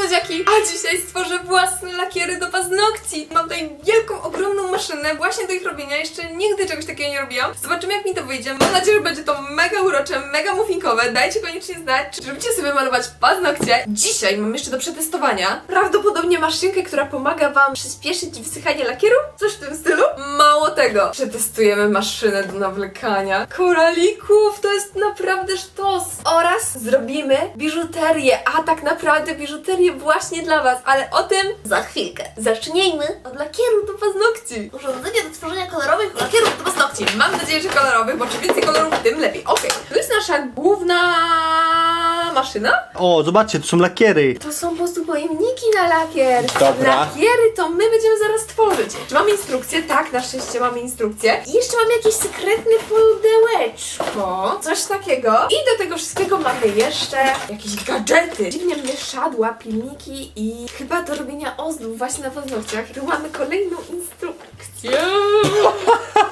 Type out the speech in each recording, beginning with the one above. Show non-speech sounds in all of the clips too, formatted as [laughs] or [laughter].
słodziaki! A dzisiaj stworzę własne lakiery do paznokci. Mam tutaj wielką, ogromną maszynę właśnie do ich robienia. Jeszcze nigdy czegoś takiego nie robiłam. Zobaczymy jak mi to wyjdzie. Mam nadzieję, że będzie to mega urocze, mega muffinkowe. Dajcie koniecznie znać, czy lubicie sobie malować paznokcie. Dzisiaj mam jeszcze do przetestowania prawdopodobnie maszynkę, która pomaga wam przyspieszyć wysychanie lakieru. Coś w tym stylu. Mało tego, przetestujemy maszynę do nawlekania koralików. To jest naprawdę sztos. Oraz zrobimy biżuterię. A tak naprawdę biżuterię właśnie dla was, ale o tym za chwilkę. Zacznijmy od lakieru do paznokci. Urządzenie do tworzenia kolorowych lakierów do paznokci. Mam nadzieję, że kolorowych, bo czym więcej kolorów, tym lepiej. Okej, to jest nasza główna maszyna. O, zobaczcie, to są lakiery. To są po prostu pojemniki na lakier. Dobra. Lakiery to my będziemy zaraz tworzyć. Czy mamy instrukcję? Tak, na szczęście mamy instrukcję. I jeszcze mamy jakieś sekretne pudełeczko. Coś takiego. I do tego wszystkiego mamy jeszcze jakieś gadżety. Dziwnie mieszadła, pilniki i chyba do robienia ozdób właśnie na paznokciach. Tu mamy kolejną instrukcję.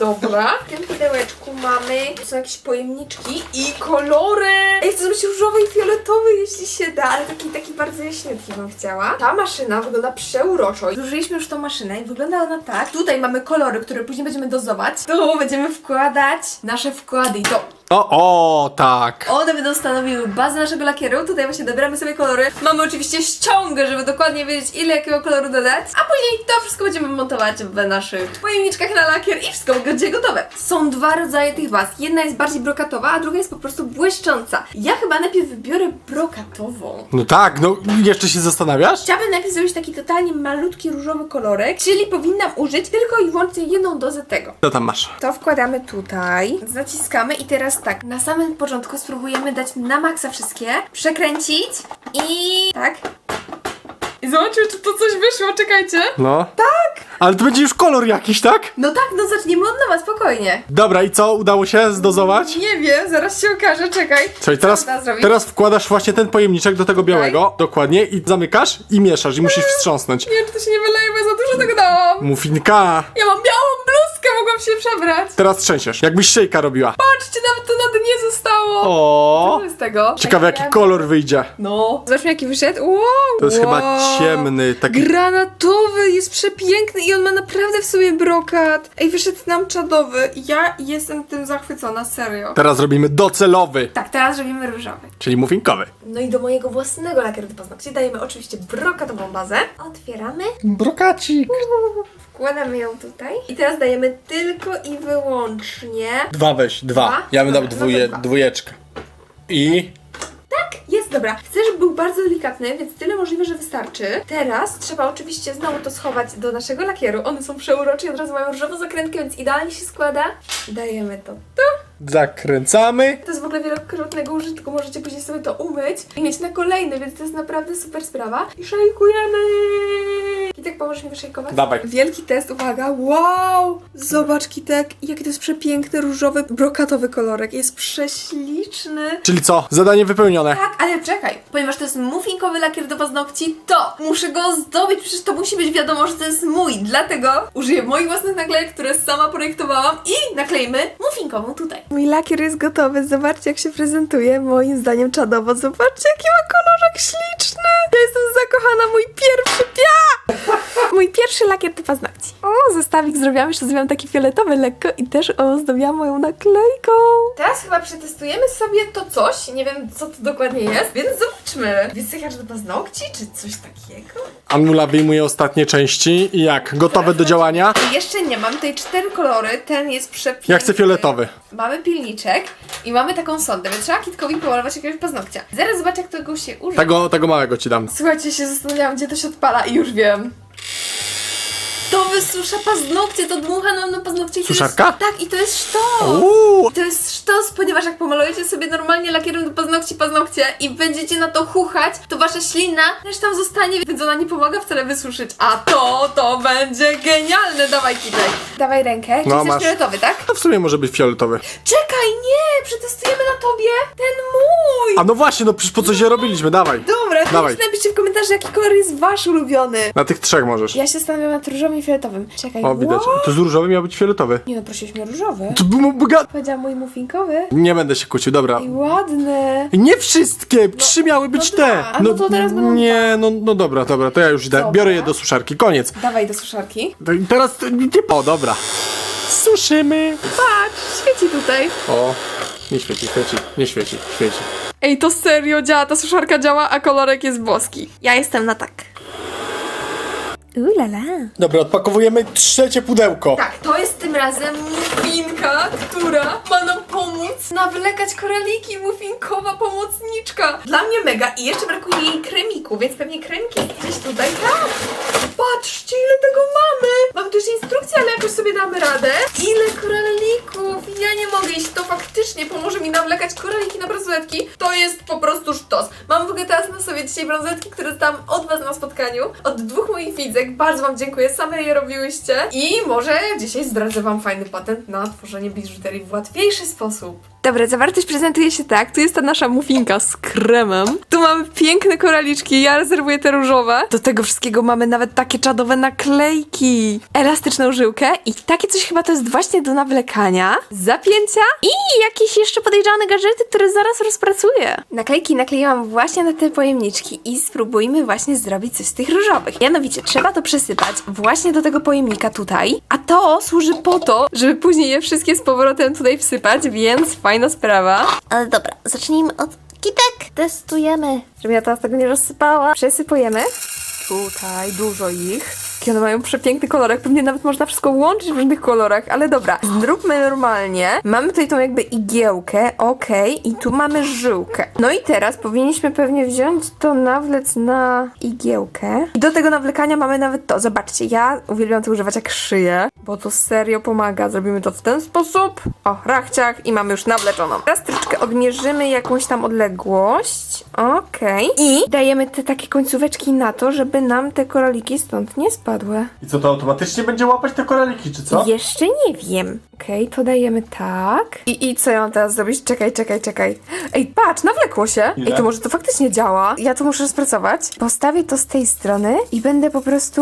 Dobra. W tym pudełeczku mamy są jakieś pojemniczki i kolory. Ej, chcę zrobić różowy i fioletowy, jeśli się da, ale taki, taki bardzo jaśniutki bym chciała. Ta maszyna wygląda przeuroczo. Zużyliśmy już tą maszynę i wygląda ona tak. Tutaj mamy kolory, które później będziemy dozować. Tu będziemy wkładać nasze wkłady i to O, o, tak. one będą stanowiły bazę naszego lakieru. Tutaj właśnie dobieramy sobie kolory. Mamy oczywiście ściągę, żeby dokładnie wiedzieć ile jakiego koloru dodać. A później to wszystko będziemy montować w naszych pojemniczkach na lakier i wszystko będzie gotowe. Są dwa rodzaje tych baz. Jedna jest bardziej brokatowa, a druga jest po prostu błyszcząca. Ja chyba najpierw wybiorę brokatową. No tak, no jeszcze się zastanawiasz? Chciałabym najpierw zrobić taki totalnie malutki różowy kolorek, czyli powinnam użyć tylko i wyłącznie jedną dozę tego. Co tam masz? To wkładamy tutaj, zaciskamy i teraz tak, na samym początku spróbujemy dać na maksa wszystkie, przekręcić i tak. I zobaczymy, czy to coś wyszło, czekajcie. No. Tak. Ale to będzie już kolor jakiś, tak? No tak, no zaczniemy od nowa, spokojnie. Dobra, i co? Udało się zdozować? Nie wiem, zaraz się okaże, czekaj. Co i teraz, teraz zrobić? teraz wkładasz właśnie ten pojemniczek do tego białego, dokładnie, i zamykasz i mieszasz i musisz wstrząsnąć. Nie wiem, czy to się nie wyleje, bo ja za dużo tego dałam. Muffinka. Ja mam białą bluzkę, mogłam się przebrać. Teraz trzęsiesz, jakbyś szejka robiła. Patrzcie, nawet O. Co z tego? Ciekawe jaki kolor wyjdzie. No. Zobaczmy jaki wyszedł. Wow. To jest wow. chyba ciemny, taki... Granatowy, jest przepiękny i on ma naprawdę w sobie brokat. Ej, wyszedł nam czadowy. Ja jestem tym zachwycona, serio. Teraz robimy docelowy, Tak, teraz robimy różowy. czyli muffinkowy. No i do mojego własnego lakieru do paznokci dajemy oczywiście brokatową bazę. Otwieramy, Brokacik. Wkładamy ją tutaj i teraz dajemy tylko i wyłącznie... Dwa weź, dwa. Dwa? Ja bym dał Dobra, no dwuje, dwa. dwójeczkę. I... Jest, dobra. Chcę, żeby był bardzo delikatny, więc tyle możliwe, że wystarczy. Teraz trzeba oczywiście znowu to schować do naszego lakieru. One są przeurocze i od razu mają różową zakrętkę, więc idealnie się składa. Dajemy to tu. Zakręcamy. To jest w ogóle wielokrotnego użytku, możecie później sobie to umyć i mieć na kolejny, więc to jest naprawdę super sprawa. I szejkujemy! I tak pomożesz mi wyszejkować? Dawaj. Wielki test, uwaga, wow! Zobacz Kitek, jaki to jest przepiękny, różowy, brokatowy kolorek. Jest prześliczny. Czyli co? Zadanie wypełnione. Tak, ale czekaj, ponieważ to jest muffinkowy lakier do paznokci, to muszę go zdobyć, przecież to musi być wiadomo, że to jest mój, dlatego użyję moich własnych naklejek, które sama projektowałam i naklejmy muffinkową tutaj. Mój lakier jest gotowy, zobaczcie jak się prezentuje, moim zdaniem czadowo, zobaczcie jaki ma kolorek śliczny. Ja jestem zakochana, mój pierwszy pia! [laughs] Mój pierwszy lakier do paznokci. O, zestawik zrobiłam, jeszcze zrobiłam taki fioletowy lekko i też ozdobiłam moją naklejką. Teraz chyba przetestujemy sobie to coś, nie wiem co to dokładnie jest, więc zobaczmy. Wysychacz do paznokci, czy coś takiego? Anula wyjmuje ostatnie części i jak? Gotowe do działania? Jeszcze nie, mam tutaj cztery kolory, ten jest przepiękny. Ja chcę fioletowy. Mamy pilniczek i mamy taką sondę, więc trzeba kitkowi pomalować jakiegoś paznokcia. Zaraz zobaczę jak tego się użyje. Tego, tego małego ci dam. Słuchajcie, się zastanawiałam, gdzie to się odpala i już wiem. To wysusza paznokcie, to dmucha nam na paznokcie. i to Suszarka? Jest, tak, i to jest sztos. Uuu. To jest sztos, ponieważ jak pomalujecie sobie normalnie lakierem do paznokci paznokcie i będziecie na to chuchać, to wasza ślina też tam zostanie, więc ona nie pomaga wcale wysuszyć. A to, to będzie genialne. Dawaj, Kitek. Dawaj rękę. Czy No, chcesz masz. fioletowy, tak? To w sumie może być fioletowy. Czekaj, nie! Przetestujemy na tobie ten mój! A no właśnie, no przecież po co się robiliśmy, dawaj. Dobra, to Dawaj. napiszcie w komentarzu, jaki kolor jest wasz ulubiony. Na tych trzech możesz. Ja się zastanawiam nad różowym i fioletowym. Czekaj, O, widać. what? To z różowy miał być fioletowy. Nie no, prosiłeś mnie różowy. To był bogat. Powiedział mój muffinkowy. Nie będę się kłócił, dobra. I ładny. Nie wszystkie! Trzy miały być no te! dwa. A no to teraz będą Nie, no, no dobra, dobra, to ja już idę. Dobra. Biorę je do suszarki, koniec. Dawaj do suszarki. To i Teraz ty- O, dobra. Suszymy. Patrz, świeci tutaj. O, nie świeci, świeci, nie świeci, świeci. Ej, to serio działa, ta suszarka działa, a kolorek jest boski. Ja jestem na tak. Ulala. Dobra, odpakowujemy trzecie pudełko. Tak, to jest tym razem muffinka, która ma nam pomóc nawlekać koraliki. Muffinkowa pomocniczka. Dla mnie mega i jeszcze brakuje jej kremiku, więc pewnie kremik jest gdzieś tutaj. Tak! Patrzcie, ile tego mamy! Mam jeszcze instrukcję, ale jakoś sobie damy radę. Ile koralików! Ja nie mogę, jeśli to faktycznie pomoże mi nawlekać koraliki na bransoletki, to jest po prostu sztos. Mam w ogóle teraz na sobie dzisiaj bransoletki, które dostałam od Was na spotkaniu, od dwóch moich widzek. Bardzo Wam dziękuję, same je robiłyście. I może dzisiaj zdradzę Wam fajny patent na tworzenie biżuterii w łatwiejszy sposób. Dobra, zawartość prezentuje się tak. Tu jest ta nasza muffinka z kremem. Tu mamy piękne koraliczki, ja rezerwuję te różowe. Do tego wszystkiego mamy nawet takie czadowe naklejki. Elastyczną żyłkę i takie coś chyba to jest właśnie do nawlekania, zapięcia i jakieś jeszcze podejrzane gadżety, które zaraz rozpracuję. Naklejki nakleiłam właśnie na te pojemniczki i spróbujmy właśnie zrobić coś z tych różowych. Mianowicie trzeba to przesypać właśnie do tego pojemnika tutaj, a to służy po to, żeby później je wszystkie z powrotem tutaj wsypać, więc fajna sprawa. Ale dobra, zacznijmy od kitek. Testujemy. Żebym ja teraz tego nie rozsypała. Przesypujemy. Tutaj dużo ich. Jakie one mają przepiękny kolorek. Pewnie nawet można wszystko łączyć w różnych kolorach, ale dobra. Zróbmy normalnie. Mamy tutaj tą jakby igiełkę, okej, i tu mamy żyłkę. No i teraz powinniśmy pewnie wziąć to nawlec na igiełkę. I do tego nawlekania mamy nawet to. Zobaczcie, ja uwielbiam to używać jak szyję, bo to serio pomaga. Zrobimy to w ten sposób. O, rachciach i mamy już nawleczoną. Teraz troszeczkę odmierzymy jakąś tam odległość. Okej. I dajemy te takie końcóweczki na to, żeby nam te koraliki stąd nie spadły. I co, to automatycznie będzie łapać te koraliki, czy co? Jeszcze nie wiem. Okej, to dajemy tak. I, I co ja mam teraz zrobić? Czekaj, czekaj, czekaj. Ej, patrz, nawlekło się. Ile? Ej, to może to faktycznie działa. Ja to muszę rozpracować. Postawię to z tej strony i będę po prostu...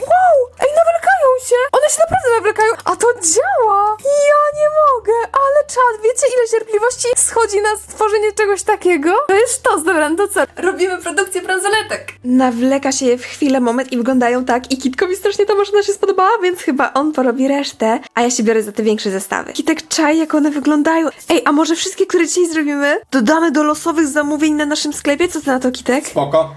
Wow! Ej, nawlekają się! Się naprawdę nawlekają! A to działa! Ja nie mogę! Ale czad, wiecie ile cierpliwości schodzi na stworzenie czegoś takiego? To jest sztos, dobra, no to co? Robimy produkcję bransoletek. Nawleka się je w chwilę, moment i wyglądają tak. I Kitkowi strasznie ta maszyna się spodobała, więc chyba on porobi resztę, a ja się biorę za te większe zestawy. Kitek czaj, jak one wyglądają. Ej, a może wszystkie, które dzisiaj zrobimy, dodamy do losowych zamówień na naszym sklepie? Co ty na to, Kitek? Spoko.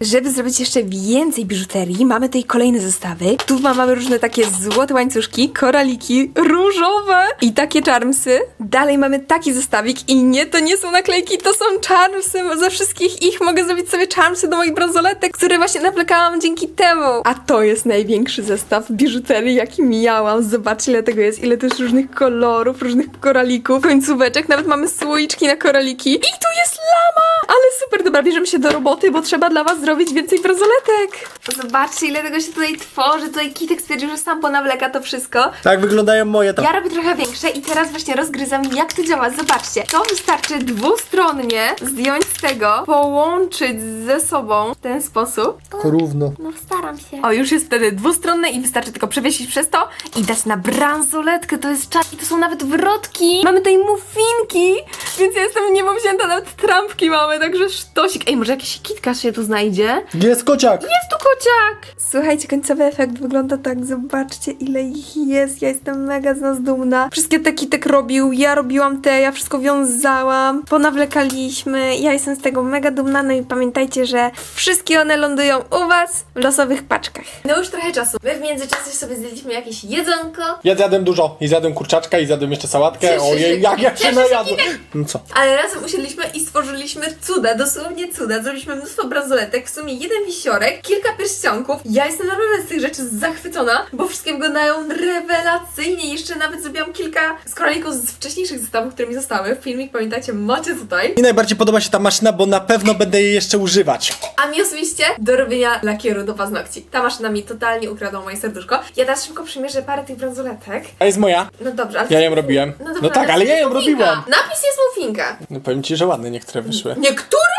Żeby zrobić jeszcze więcej biżuterii, mamy tutaj kolejne zestawy. Tu ma- mamy różne takie złote łańcuszki, koraliki, różowe i takie charmsy. Dalej mamy taki zestawik i nie, to nie są naklejki, to są charmsy. Ze wszystkich ich mogę zrobić sobie charmsy do moich bransoletek, które właśnie nawlekałam dzięki temu. A to jest największy zestaw biżuterii, jaki miałam. Zobaczcie, ile tego jest, ile też różnych kolorów, różnych koralików, końcóweczek. Nawet mamy słoiczki na koraliki. I tu jest lama! Ale super, dobra, bierzemy się do roboty, bo trzeba dla was zrobić więcej bransoletek. Zobaczcie, ile tego się tutaj tworzy. Tutaj Kitek stwierdził, że sam ponawleka to wszystko. Tak wyglądają moje tam. Ja robię trochę większe i teraz właśnie rozgryzam, jak to działa. Zobaczcie, to wystarczy dwustronnie zdjąć z tego, połączyć ze sobą w ten sposób. Równo. No staram się. O, już jest wtedy dwustronne i wystarczy tylko przewiesić przez to i dać na bransoletkę. To jest czas i to są nawet wrotki. Mamy tutaj muffinki, więc ja jestem niebowzięta, nawet trampki mamy, także sztosik. Ej, może jakiś kitka się tu znajdzie? Jest kociak. Jest tu kociak! Słuchajcie, końcowy efekt wygląda tak. Zobaczcie, ile ich jest. Ja jestem mega z nas dumna. Wszystkie te kitek robił, ja robiłam te, ja wszystko wiązałam, ponawlekaliśmy. Ja jestem z tego mega dumna. No i pamiętajcie, że wszystkie one lądują u Was w losowych paczkach. No już trochę czasu. My w międzyczasie sobie zjedliśmy jakieś jedzonko. Ja zjadłem dużo. I zjadłem kurczaczka, i zjadłem jeszcze sałatkę. Cieszę się. Ojej, jak ja się Cieszę się, najadłem. No co? Ale razem usiedliśmy i stworzyliśmy cuda, dosłownie cuda. Zrobiliśmy mnóstwo bransoletek, w sumie jeden wisiorek, kilka pierścionków. Ja jestem naprawdę z tych rzeczy zachwycona, bo wszystkie wyglądają rewelacyjnie. Jeszcze nawet zrobiłam kilka z koralików z wcześniejszych zestawów, które mi zostały. Filmik pamiętacie, macie tutaj. Mi najbardziej podoba się ta maszyna, bo na pewno będę jej jeszcze używać. A mi osobiście do robienia lakieru do paznokci. Ta maszyna mi totalnie ukradła moje serduszko. Ja teraz szybko przymierzę parę tych bransoletek. A jest moja. No dobrze, ale... Ja ją robiłem. dobra, No tak, ale ja ją robiłem. Napis jest muffinka. No powiem ci, że ładne niektóre wyszły. Niektóre?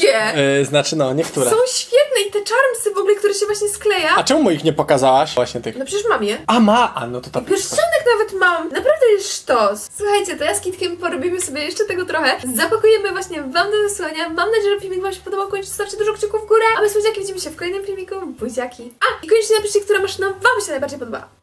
Wszystkie! Yy, znaczy no, niektóre. Są świetne i te charmsy w ogóle, które się właśnie skleja. A czemu moich nie pokazałaś? Właśnie tych. No przecież mam je. A ma! A no to to. Pierścionek nawet mam! Naprawdę jest sztos! Słuchajcie, to ja z Kitkiem porobimy sobie jeszcze tego trochę. Zapakujemy właśnie wam do wysłania. Mam nadzieję, że filmik wam się podobał. Koniecznie zostawcie dużo kciuków w górę. A my słodziaki widzimy się w kolejnym filmiku. Buziaki. A! I koniecznie napiszcie, która maszyna wam się najbardziej podoba.